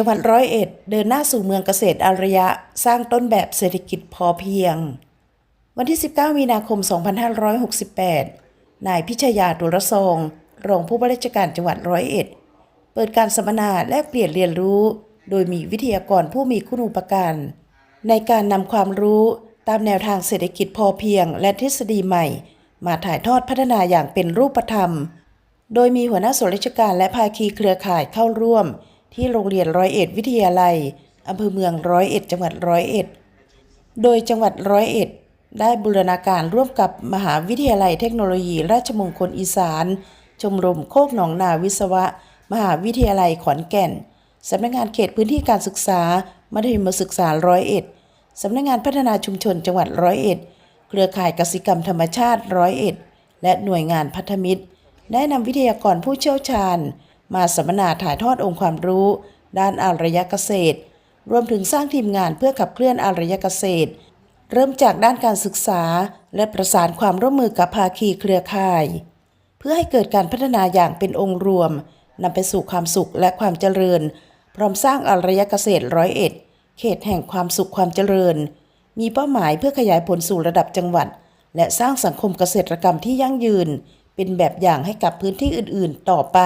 จังหวัดร้อยเอ็ดเดินหน้าสู่เมืองเกษตรอารยะ สร้างต้นแบบเศรษฐกิจพอเพียง วันที่ 19 มีนาคม 2568 นายพิชยาตุรทรงรองผู้ว่าราชการจังหวัดร้อยเอ็ด เปิดการสัมมนาแลกเปลี่ยนเรียนรู้ โดยมีวิทยากรผู้มีคุณูปการ ในการนำความรู้ตามแนวทางเศรษฐกิจพอเพียง และทฤษฎีใหม่ มาถ่ายทอดพัฒนาอย่างเป็นรูปธรรม โดยมีหัวหน้าส่วนราชการและภาคีเครือข่ายเข้าร่วม ที่โรงเรียนร้อยเอ็ดวิทยาลัยอำเภอเมืองร้อยเอ็ดจังหวัดร้อยเอ็ด โดยจังหวัดร้อยเอ็ดได้บูรณาการร่วมกับมหาวิทยาลัยเทคโนโลยี ราชมงคลอีสาน ชมรมโคกหนองนาวิศวะ มหาวิทยาลัยขอนแก่น สำนักงานเขตพื้นที่การศึกษา มัธยมศึกษาร้อยเอ็ด สำนักงานพัฒนาชุมชนจังหวัดร้อยเอ็ด เครือข่ายกสิกรรมธรรมชาติร้อยเอ็ด และหน่วยงานพัฒมิตร ได้นำวิทยากรผู้เชี่ยวชาญ มาสัมมนาถ่ายทอดองค์ความรู้ ด้านอารยเกษตร รวมถึงสร้างทีมงานเพื่อขับเคลื่อนอารยเกษตร เริ่มจากด้านการศึกษา และประสานความร่วมมือกับภาคีเครือข่าย เพื่อให้เกิดการพัฒนาอย่างเป็นองค์รวมนำไปสู่ความสุขและความเจริญ พร้อมสร้างอารยเกษตรร้อยเอ็ดเขตแห่งความสุขความเจริญ มีเป้าหมายเพื่อขยายผลสู่ระดับจังหวัด และสร้างสังคมเกษตรกรรมที่ยั่งยืน เป็นแบบอย่างให้กับพื้นที่อื่น ๆ ต่อไป